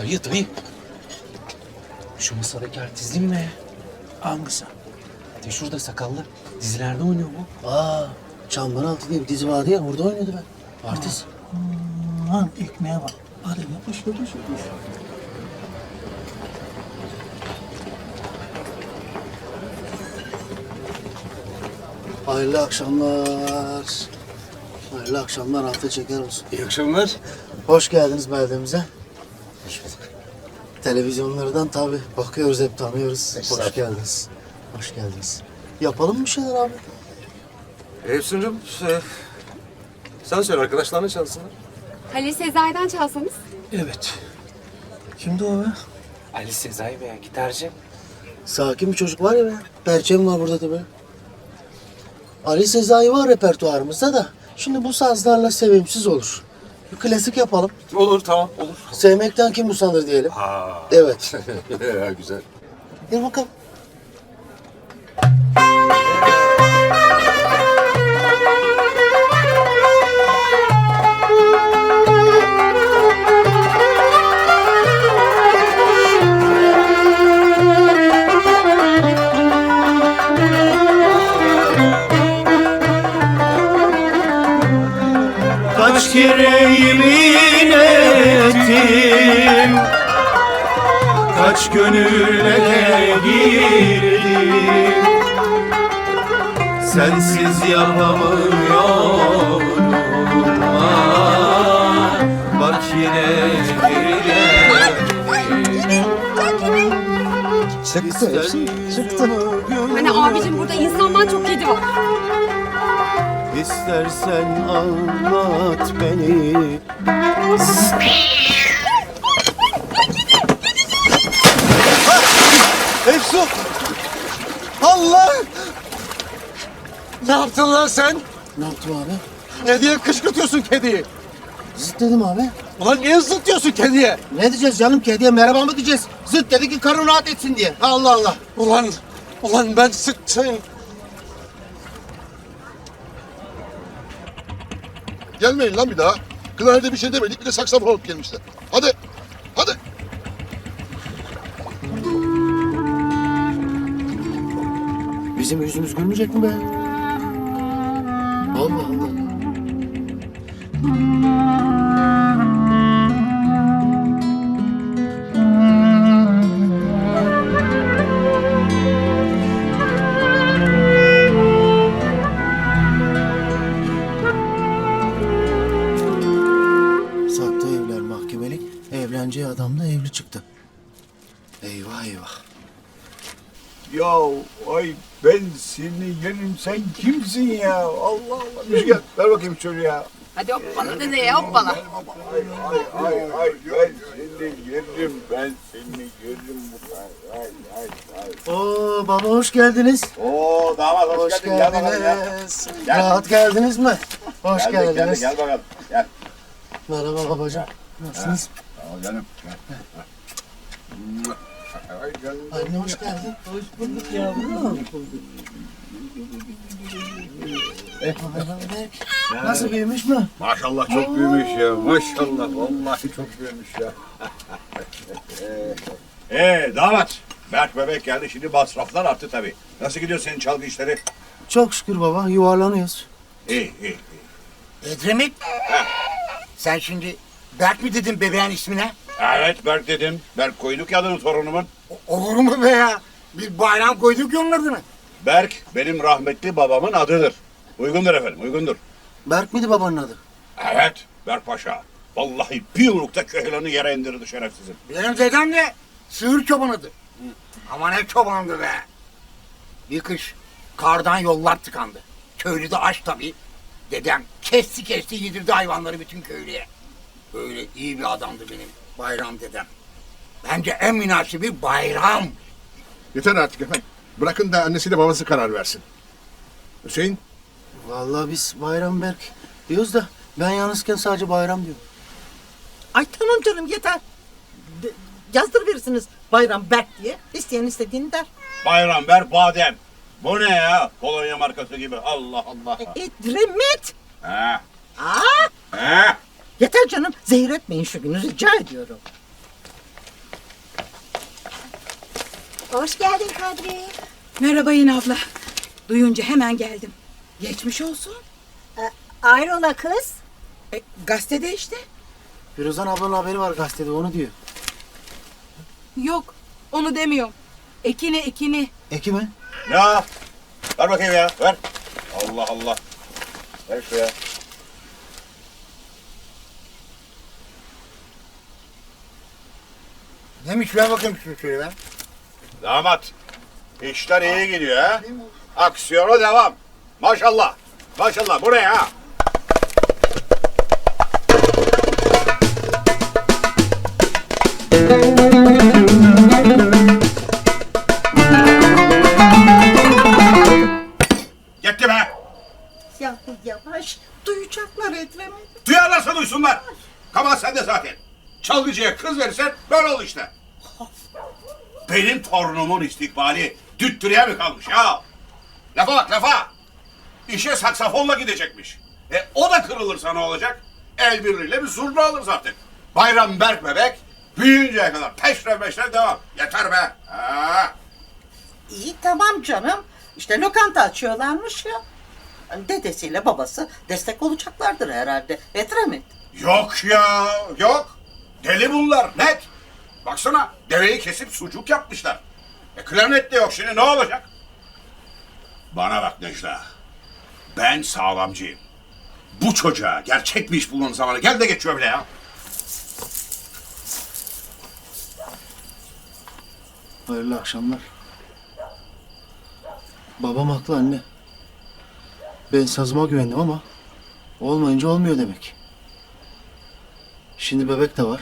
Dayı dayı. Şu masadaki artist değil mi? Hangisi? De şurada sakallı. Dizilerde oynuyor bu. Aa, Çambaraltı diye bir dizi vardı ya orada oynuyordu ben. Artist. Lan ekmeğe bak. Hadi yapış yapış yapış. Hayırlı akşamlar. Hayırlı akşamlar hafta çeker olsun. İyi akşamlar. Hoş geldiniz beldemize. Televizyonlardan tabi bakıyoruz hep tanıyoruz. Hoş geldiniz. Hoş geldiniz. Yapalım mı bir şeyler abi? Efsun'cum e, sen söyle arkadaşlarına çalsınlar. Halil Sezai'den çalsanız. Evet. Kimdi o be? Ali Sezai veya gitarcı. Sakin bir çocuk var ya be. Perçem var burada da be. Ali Sezai var repertuarımızda da. Şimdi bu sazlarla sevimsiz olur. Bir klasik yapalım. Olur tamam olur. Sevmekten kim usanır diyelim. Ha. Evet. güzel. Gel bakalım. Yemin ettim Kaç gönüllere girdim Sensiz yapamıyorum ah, Bak yine geri geldim Çıktı hepsi. Çıktı. Hani abicim burada insandan çok kedi var. İstersen anlat beni Efsun! Allah! Ne yaptın lan sen? Ne yaptım abi? Ne diye kışkırtıyorsun kediyi? Zıt dedim abi. Ulan niye zıtıyorsun kediye? Ne diyeceğiz canım kediye merhaba mı diyeceğiz? Zıt dedi ki karın rahat etsin diye. Allah Allah. Ulan, ulan ben sıktım. Gelmeyin lan bir daha. Klarnete bir şey demedik bir de saksafon alıp gelmişler. Hadi. Hadi. Bizim yüzümüz gülmeyecek mi be? Allah Allah. Mahkemelik. Evleneceği adam da evli çıktı. Eyvah eyvah. Ya ay ben seni yerim sen kimsin ya? Allah Allah. Müjgan ver bakayım çocuğu ya. Hadi hoppala dede hoppala. Ay ay ay ay ben seni yerim ben seni yerim. Ay ay ay. Oo baba hoş geldiniz. Oo damat hoş, Hoş geldin. Gel bakalım ya. geldiniz. Gel. Rahat geldiniz mi? Hoş Geldik, geldik, geldiniz. Gel bakalım. Gel. Merhaba babacığım. Nasılsınız? Gel. Ay canım. Anne hoş geldin. Hoş bulduk yavrum. Nasıl büyümüş mü? Maşallah çok büyümüş ya. Maşallah vallahi çok büyümüş ya. Ee damat. Berk bebek geldi şimdi masraflar arttı tabii. Nasıl gidiyor senin çalgı işleri? Çok şükür baba yuvarlanıyoruz. İyi iyi. Edremit. Sen şimdi Berk mi dedin bebeğin ismine? Evet Berk dedim. Berk koyduk ya adını torunumun. O- Olur mu be ya? Biz bayram koyduk ya onun adını. Berk benim rahmetli babamın adıdır. Uygundur efendim uygundur. Berk miydi babanın adı? Evet Berk Paşa. Vallahi bir yumrukta köhlanı yere indirdi şerefsizim. Benim dedem de sığır çobanıdı. Ama ne çobandı be. Bir kış kardan yollar tıkandı. Köylü de aç tabii. Dedem kesti kesti yedirdi hayvanları bütün köylüye. Böyle iyi bir adamdı benim bayram dedem. Bence en münasibi bayram. Yeter artık efendim. Bırakın da annesiyle babası karar versin. Hüseyin Vallahi biz Bayram Berk diyoruz da ben yalnızken sadece Bayram diyorum. Ay tamam canım yeter. De- Yazdırıverirsiniz Bayram Berk diye. İsteyen istediğini der. Bayram Berk badem. Bu ne ya? Polonya markası gibi. Allah Allah. Edremit. Ha. Aa, Ha. Yeter canım. Zehir etmeyin şu günü rica ediyorum. Hoş geldin Kadri. Merhaba yine abla. Duyunca hemen geldim. Geçmiş olsun. Ayrola kız. E, gazetede işte. Firuzan ablanın haberi var gazetede onu diyor. Yok onu demiyorum. Ekini ekini. Eki mi? Ya. Ver bakayım ya. Ver. Allah Allah. Ver şu ya. Neymiş ben bakayım şu şöyle ben. Damat. İşler iyi gidiyor ha. Aksiyona devam. Maşallah. Maşallah. Bu ne ya? Yetti Benim torunumun istikbali düttürüye mi kalmış ya? Lafa bak lafa. İşe saksafonla gidecekmiş. E o da kırılırsa ne olacak? El birliğiyle bir zurna alırız artık. Bayram Berk bebek büyüyünceye kadar peşre peşre devam. Yeter be. Ha. İyi tamam canım. İşte lokanta açıyorlarmış ya. Dedesiyle babası destek olacaklardır herhalde. Edremit. Yok ya yok. Deli bunlar net. Baksana deveyi kesip sucuk yapmışlar. E klarnet de yok şimdi ne olacak? Bana bak Necla. Ben sağlamcıyım. Bu çocuğa gerçek bir iş bulmanın zamanı gel de geçiyor bile ya. Hayırlı akşamlar. Babam haklı anne. Ben sazıma güvendim ama olmayınca olmuyor demek. Şimdi bebek de var.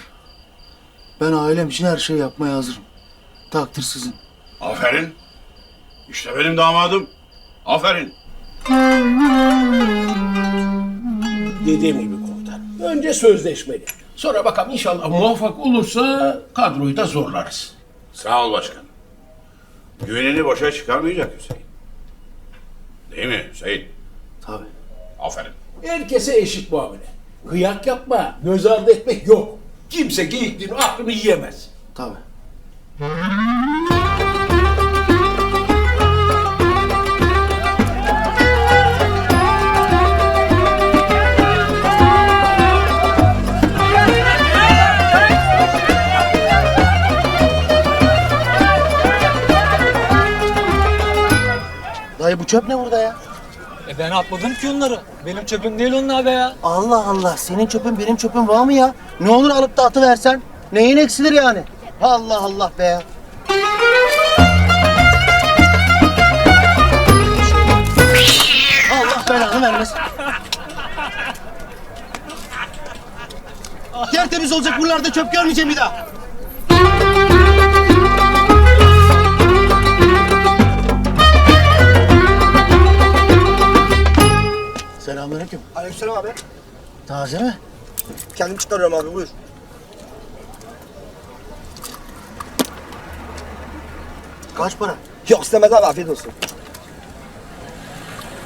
Ben ailem için her şeyi yapmaya hazırım. Takdir sizin. Aferin. İşte benim damadım. Aferin. Dediğim gibi komutan. Önce sözleşmeli. Sonra bakalım inşallah muvaffak olursa kadroyu da zorlarız. Sağ ol başkan. Güvenini boşa çıkarmayacak Hüseyin. Değil mi Hüseyin? Tabii. Aferin. Herkese eşit muamele. Kıyak yapma, göz ardı etmek yok. Kimse geyikliğin aklını yiyemez. Tabii. Dayı bu çöp ne burada ya? Ben atmadım ki onları. Benim çöpüm değil onlar be ya. Allah Allah senin çöpün benim çöpüm var mı ya? Ne olur alıp da atıversen. Neyin eksilir yani? Allah Allah be ya. Allah belanı vermesin. Tertemiz olacak buralarda çöp görmeyeceğim bir daha. Aleykümselam abi. Taze mi? Kendim çıkarıyorum abi buyur. Kaç para? Yok istemez abi afiyet olsun.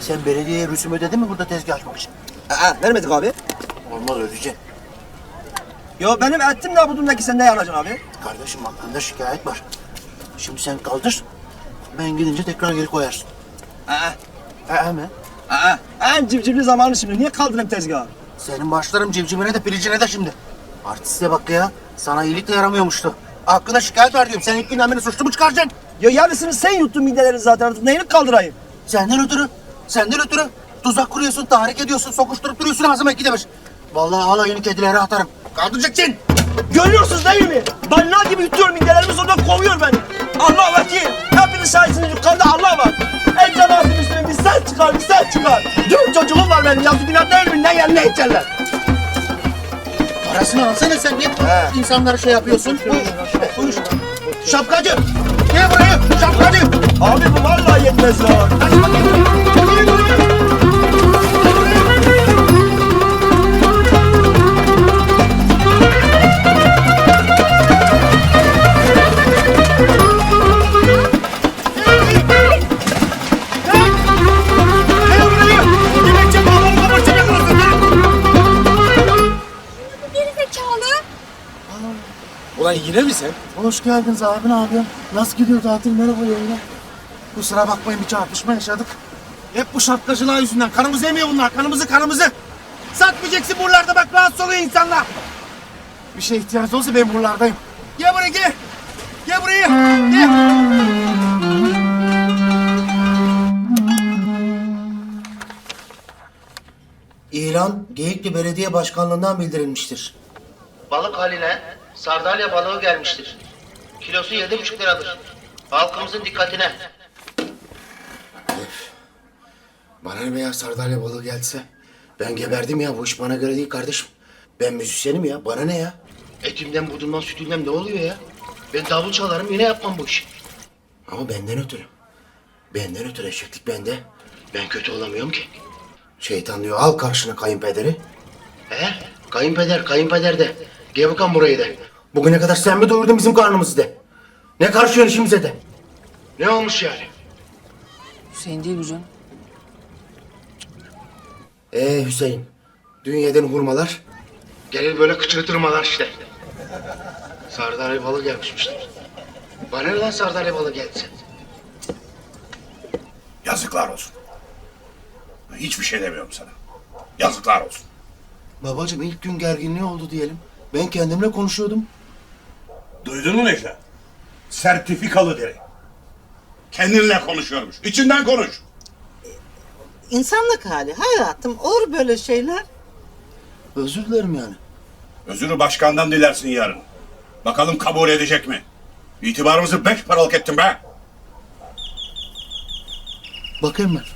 Sen belediyeye rüsum ödedin mi burada tezgah açmak için? Aa, vermedik abi. Olmaz ödeyeceksin. Yo benim ettim de budumdaki sen ne yanacaksın abi? Kardeşim hakkında şikayet var. Şimdi sen kaldır. Ben gidince tekrar geri koyarsın. Aa, Ee mi? aa, en civcivli zamanı şimdi. Niye kaldırayım tezgahı? Senin başlarım civcivine de pilicine de şimdi. Artiste bak ya. Sana iyilik de yaramıyormuştu. Hakkında şikayet var diyorum. Sen ilk günden beni suçlu mu çıkaracaksın? Ya yarısını sen yuttun mideleri zaten artık neyini kaldırayım? Senden ötürü. Senden ötürü. Tuzak kuruyorsun, tahrik ediyorsun, sokuşturup duruyorsun ağzıma iki demiş. Vallahi alayını kedilere atarım. Kaldıracaksın. Görüyorsunuz değil mi? Balina gibi yutuyorum midelerimi sonra kovuyor beni. Allah vekil. Hepiniz şahitsiniz yukarıda Allah var. En cemaatin üstüne bir sen çıkar, bir sen çıkar. Dört çocuğum var benim. Yazı günah değil mi? Ne yer ne içerler. Parasını alsana sen. Niye insanlara şey yapıyorsun? Buyur. Buyur. Şapkacı. Gel buraya. Şapkacı. Abi bu vallahi yetmez ya. Yine mi sen? Hoş geldiniz abin abim. Nasıl gidiyor tatil? Merhaba yayına. Kusura bakmayın bir çarpışma yaşadık. Hep bu şapkacılar yüzünden. Kanımızı emiyor bunlar. Kanımızı kanımızı. Satmayacaksın buralarda bak rahatsız oluyor insanlar. Bir şeye ihtiyacınız olursa ben buralardayım. Gel buraya gel. Gel buraya. Gel. İlan Geyikli Belediye Başkanlığından bildirilmiştir. Balık haline sardalya balığı gelmiştir. Kilosu yedi buçuk liradır. Halkımızın dikkatine. Bana ne be ya sardalya balığı gelse? Ben geberdim ya bu iş bana göre değil kardeşim. Ben müzisyenim ya bana ne ya? Etimden budumdan sütümden ne oluyor ya? Ben davul çalarım yine yapmam bu işi. Ama benden ötürü. Benden ötürü eşeklik bende. Ben kötü olamıyorum ki. Şeytan diyor al karşına kayınpederi. He? Kayınpeder, kayınpeder de. Gel bakalım burayı de. Bugüne kadar sen mi doyurdun bizim karnımızı de. Ne karşıyorsun işimize de. Ne olmuş yani? Hüseyin değil bu canım. Ee Hüseyin. Dün yedin hurmalar. Gelir böyle kıçırtırmalar işte. Sardalya balığı gelmişmişler. Bana ne lan sardalya balığı gelsin? Yazıklar olsun. Hiçbir şey demiyorum sana. Yazıklar olsun. Babacığım ilk gün gerginliği oldu diyelim. Ben kendimle konuşuyordum. Duydun mu Necla? Sertifikalı deri. Kendinle konuşuyormuş. İçinden konuş. İnsanlık hali hayatım olur böyle şeyler. Özür dilerim yani. Özürü başkandan dilersin yarın. Bakalım kabul edecek mi? İtibarımızı beş paralık ettin be. Bakayım ben.